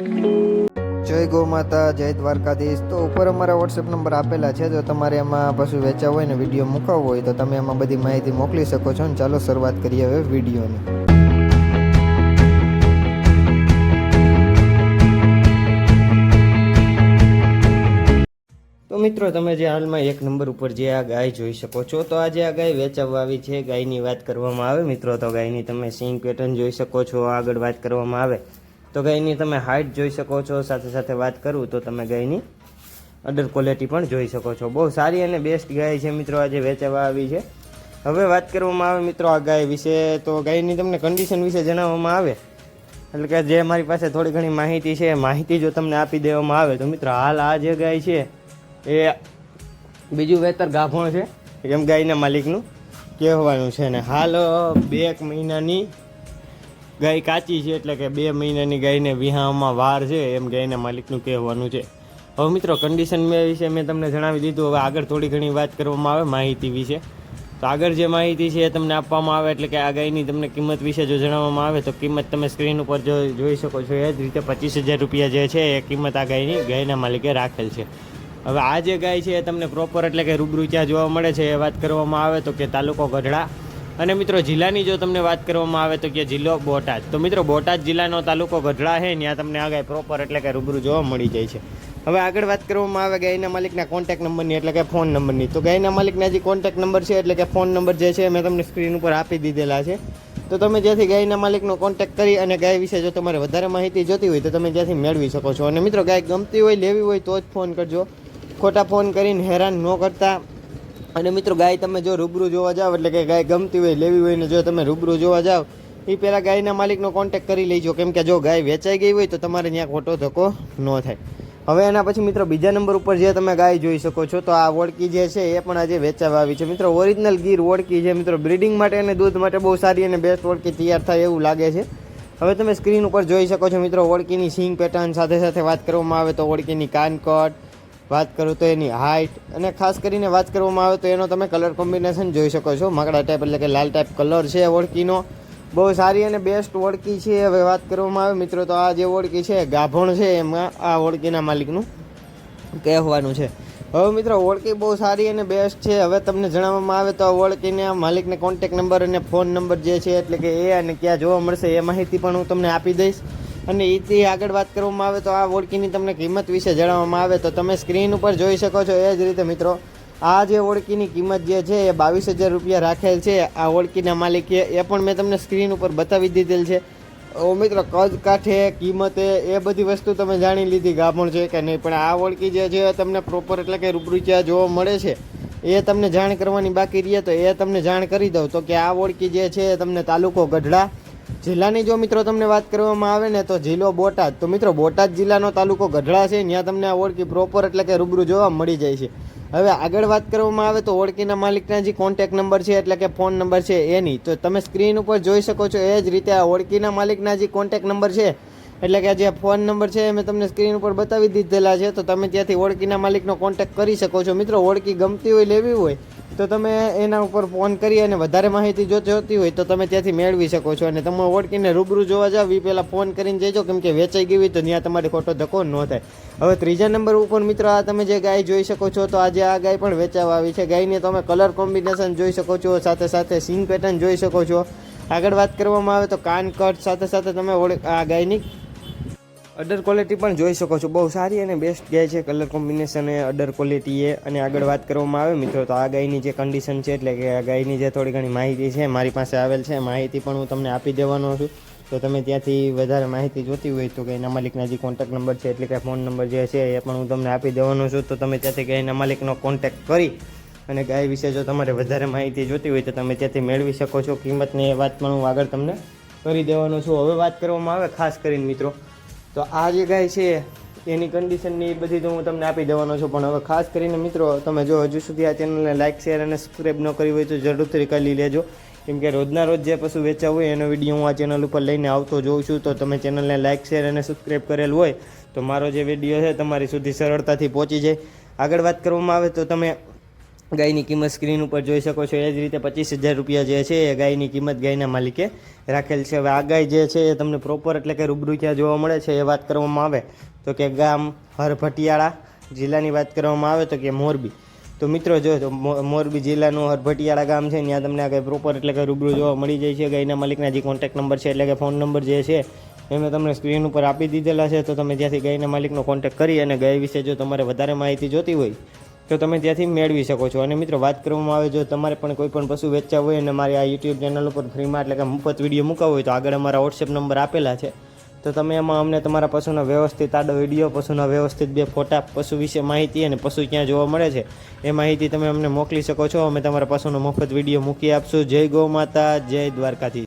જય ગૌ માતા, જય દ્વારકાધીશ. તો ઉપર અમારા વોટ્સએપ નંબર આપેલા છે. જો તમારે એમાં પશુ વેચાવ હોય ને વીડિયો મૂકાવવો હોય, તો તમે એમાં બધી માહિતી મોકલી શકો છો. ને ચાલો શરૂઆત કરીએ હવે વિડીયોની. તો મિત્રો, તમે જે હાલમાં એક નંબર ઉપર જે આ ગાય જોઈ શકો છો, તો આજે આ ગાય વેચાવવા આવી છે, ગાયની વાત કરવામાં આવે. મિત્રો, તો ગાયની તમે સિંગ પેટર્ન જોઈ શકો છો. આગળ વાત કરવામાં આવે. તો ગાયની તમે હાઇટ જોઈ શકો છો, સાથે સાથે વાત કરું તો તમે ગાયની અડર ક્વોલિટી પણ જોઈ શકો છો. બહુ સારી અને બેસ્ટ ગાય છે મિત્રો, આજે વેચવા આવી છે. હવે વાત કરવામાં આવે મિત્રો આ ગાય વિશે, તો ગાયની તમને કન્ડિશન વિશે જણાવવામાં આવે. એટલે કે જે મારી પાસે થોડી ઘણી માહિતી છે, માહિતી જો તમને આપી દેવામાં આવે તો મિત્રો હાલ આ જે ગાય છે, એ બીજું વેતર ગાભણ છે. એમ ગાયના માલિકનું કહેવાનું છે. ને હાલ બે એક મહિનાની ગાય કાચી છે એટલે કે બે મહિનાની ગાયને વિહામાં વાર છે, એમ ગાયના માલિકનું કહેવાનું છે. હવે મિત્રો કન્ડિશન વિશે મેં તમને જણાવી દીધું. હવે આગળ થોડી ઘણી વાત કરવામાં આવે, માહિતી વિશે. તો આગળ જે માહિતી છે એ તમને આપવામાં આવે, એટલે કે આ ગાયની તમને કિંમત વિશે જો જણાવવામાં આવે, તો કિંમત તમે સ્ક્રીન ઉપર જો જોઈ શકો છો. એ જ રીતે પચીસ હજાર રૂપિયા જે છે, એ કિંમત આ ગાયની ગાયના માલિકે રાખેલ છે. હવે આ જે ગાય છે એ તમને પ્રોપર એટલે કે રૂબરૂ ત્યાં જોવા મળે છે, એ વાત કરવામાં આવે તો કે તાલુકો ગઢડા. અને મિત્રો જિલ્લાની જો તમને વાત કરવામાં આવે તો કે જિલ્લો બોટાદ. તો મિત્રો બોટાદ જિલ્લાનો તાલુકો ગઢડા છે, ત્યાં તમને આ ગાય પ્રોપર એટલે કે રૂબરૂ જોવા મળી જાય છે. હવે આગળ વાત કરવામાં આવે ગાયના માલિકના કોન્ટેક્ટ નંબરની એટલે કે ફોન નંબરની તો ગાયના માલિકના જે કોન્ટેક્ટ નંબર છે, એટલે કે ફોન નંબર જે છે, મેં તમને સ્ક્રીન ઉપર આપી દીધેલા છે. તો તમે જ્યાંથી ગાયના માલિકનો કોન્ટેક્ટ કરી અને ગાય વિશે જો તમારે વધારે માહિતી જોતી હોય તો તમે જ્યાંથી મેળવી શકો છો. અને મિત્રો ગાય ગમતી હોય, લેવી હોય તો જ ફોન કરજો. ખોટા ફોન કરીને હેરાન ન કરતા. અને મિત્રો, ગાય તમે જો રૂબરૂ જોવા જાઓ એટલે કે ગાય ગમતી હોય, લેવી હોય ને જો તમે રૂબરૂ જોવા જાઓ એ પહેલાં ગાયના માલિકનો કોન્ટેક કરી લેજો. કેમ કે જો ગાય વેચાઈ ગઈ હોય તો તમારે ત્યાં ખોટો ધક્કો ન થાય. હવે એના પછી મિત્રો, બીજા નંબર ઉપર જે તમે ગાય જોઈ શકો છો, તો આ ઓળકી જે છે, એ પણ આજે વેચાવા આવી છે. મિત્રો ઓરિજિનલ ગીર ઓળકી છે. મિત્રો બ્રીડિંગ માટે અને દૂધ માટે બહુ સારી અને બેસ્ટ ઓળકી તૈયાર થાય એવું લાગે છે. હવે તમે સ્ક્રીન ઉપર જોઈ શકો છો, મિત્રો ઓળકીની સિંગ પેટર્ન સાથે સાથે વાત કરવામાં આવે તો ઓળકીની કાનકટ વાત કરું તો એની હાઇટ અને ખાસ કરીને વાત કરવામાં આવે તો એનો તમે કલર કોમ્બિનેશન જોઈ શકો છો. માકડા ટાઈપ એટલે કે લાલ ટાઈપ કલર છે ઓળકીનો બહુ સારી અને બેસ્ટ ઓળકી છે. હવે વાત કરવામાં આવે, મિત્રો, તો આ જે ઓળકી છે, ગાભણ છે, એમાં આ ઓળકીના માલિકનું કહેવાનું છે. હવે મિત્રો ઓળકી બહુ સારી અને બેસ્ટ છે. હવે તમને જણાવવામાં આવે તો ઓળકીને માલિકને કોન્ટેક નંબર અને ફોન નંબર જે છે, એટલે કે એ અને ક્યાં જોવા મળશે એ માહિતી પણ હું તમને આપી દઈશ. અને એથી આગળ વાત કરવામાં આવે તો આ ઓળકીની તમને કિંમત વિશે જણાવવામાં આવે તો તમે સ્ક્રીન ઉપર જોઈ શકો છો. એ જ રીતે મિત્રો, આ જે ઓળકીની કિંમત જે છે એ બાવીસ હજાર રૂપિયા રાખેલ છે. આ ઓળકીના માલિકે એ પણ મેં તમને સ્ક્રીન ઉપર બતાવી દીધેલ છે. ઓ મિત્રો, કદ કાંઠે, કિંમતે, એ બધી વસ્તુ તમે જાણી લીધી. ગાભણ છે કે નહીં, પણ આ ઓળકી જે છે તમને પ્રોપર એટલે કે રૂબરૂ જોવા મળે છે. એ તમને જાણ કરવાની બાકી રહે તો એ તમને જાણ કરી દઉં. તો કે આ ઓળકી જે છે એ તમને તાલુકો ગઢડા જિલ્લાની જો મિત્રો તમને વાત કરવામાં આવે ને તો જિલ્લો બોટાદ. તો મિત્રો, બોટાદ જિલ્લાનો તાલુકો ગઢડા છે. ત્યાં તમને આ ઓળખી પ્રોપર એટલે કે રૂબરૂ જોવા મળી જાય છે. હવે આગળ વાત કરવામાં આવે તો ઓળખીના માલિકના જે કોન્ટેક નંબર છે, એટલે કે ફોન નંબર છે, એની. તો તમે સ્ક્રીન ઉપર જોઈ શકો છો એ જ રીતે આ ઓળખીના માલિકના જે કોન્ટેક નંબર છે, એટલે કે જે ફોન નંબર છે મેં તમને સ્ક્રીન ઉપર બતાવી દીધેલા છે. તો તમે ત્યાંથી ઓળખીના માલિકનો કોન્ટેક કરી શકો છો. મિત્રો, ઓળખી ગમતી હોય, લેવી હોય તો તમે એના ઉપર ફોન કરી અને વધારે માહિતી જોતી હોય તો તમે ત્યાંથી મેળવી શકો છો. અને તમે ઓળખીને રૂબરૂ જોવા જાવ એ પહેલાં ફોન કરીને જજો કેમ કે વેચાઈ ગઈ હોય તો ત્યાં તમારે ખોટો ધક્કો ન થાય. હવે ત્રીજા નંબર ઉપર મિત્રો, આ તમે જે ગાય જોઈ શકો છો, તો આજે આ ગાય પણ વેચાવા આવી છે. ગાયની તમે કલર કોમ્બિનેશન જોઈ શકો છો, સાથે સાથે સિંગ પેટર્ન જોઈ શકો છો. આગળ વાત કરવામાં આવે તો કાન, કટ, સાથે સાથે તમે ઓળખ આ ગાયની અડર ક્વોલિટી પણ જોઈ શકો છો. બહુ સારી અને બેસ્ટ ગાય છે. કલર કોમ્બિનેશન એ અડર ક્વોલિટી એ. અને આગળ વાત કરવામાં આવે, મિત્રો, તો આ ગાયની જે કન્ડિશન છે, એટલે કે આ ગાયની જે થોડી ઘણી માહિતી છે, મારી પાસે આવેલ છે. માહિતી પણ હું તમને આપી દેવાનો છું. તો તમે ત્યાંથી વધારે માહિતી જોતી હોય તો ગાયના માલિકના જે કોન્ટેક્ટ નંબર છે, એટલે કે ફોન નંબર જે છે, એ પણ હું તમને આપી દેવાનો છું. તો તમે ત્યાંથી ગાયના માલિકનો કોન્ટેક્ટ કરી અને ગાય વિશે જો તમારે વધારે માહિતી જોતી હોય તો તમે ત્યાંથી મેળવી શકો છો. કિંમતની એ વાત પણ હું આગળ તમને કરી દેવાનો છું. હવે વાત કરવામાં આવે ખાસ કરીને, મિત્રો તો આ જે ગાય છે, એની કન્ડિશનની બધી તો હું તમને આપી દેવાનો છું. પણ હવે ખાસ કરીને મિત્રો, તમે જો હજુ સુધી આ ચેનલને લાઇક શેર અને સબસ્ક્રાઈબ ન કરી હોય તો જરૂરથી કરી લેજો. કેમ કે રોજના રોજ જે પશુ વેચા હોય, એનો વીડિયો હું આ ચેનલ ઉપર લઈને આવતો જોઉં છું. તો તમે ચેનલને લાઇક શેર અને સબસ્ક્રાઈબ કરેલ હોય, તો મારો જે વીડિયો છે, તમારી સુધી સરળતાથી પહોંચી જાય. આગળ વાત કરવામાં આવે તો તમે ગાયની કિંમત સ્ક્રીન ઉપર જોઈ શકો છો. એ જ રીતે પચીસ હજાર રૂપિયા જે છે એ ગાયની કિંમત ગાયના માલિકે રાખેલ છે. હવે આ ગાય જે છે એ તમને પ્રોપર એટલે કે રૂબરૂ ક્યાં જોવા મળે છે એ વાત કરવામાં આવે તો કે ગામ હરભટિયાળા જિલ્લાની વાત કરવામાં આવે તો કે મોરબી. તો મિત્રો જો તો મોરબી જિલ્લાનું હરભટિયાળા ગામ છે, ત્યાં તમને આ ગાય પ્રોપર એટલે કે રૂબરૂ જોવા મળી જાય છે. ગાયના માલિકના જે કોન્ટેક્ટ નંબર છે એટલે કે ફોન નંબર જે છે એ મેં તમને સ્ક્રીન ઉપર આપી દીધેલા છે. તો તમે ત્યાંથી ગાયના માલિકનો કોન્ટેક્ટ કરી અને ગાય વિશે જો તમારે વધારે માહિતી જોતી હોય તો તમે ત્યાંથી મેળવી શકો છો. અને મિત્રો, વાત કરવામાં આવે જો તમારે પણ કોઈ પણ પશુ વેચવા હોય અને મારી આ યુટ્યુબ ચેનલ ઉપર ફ્રીમાં એટલે કે મફત વીડિયો મૂકવા હોય તો આગળ અમારા વોટ્સએપ નંબર આપેલા છે. તો તમે એમાં અમને તમારા પશુના વ્યવસ્થિત આડો વીડિયો પશુના વ્યવસ્થિત બે ફોટા, પશુ વિશે માહિતી અને પશુ ક્યાં જોવા મળે છે, એ માહિતી તમે અમને મોકલી શકો છો. અમે તમારા પશુનો મફત વીડિયો મૂકી આપશું. જય ગૌ માતા, જય દ્વારકાથી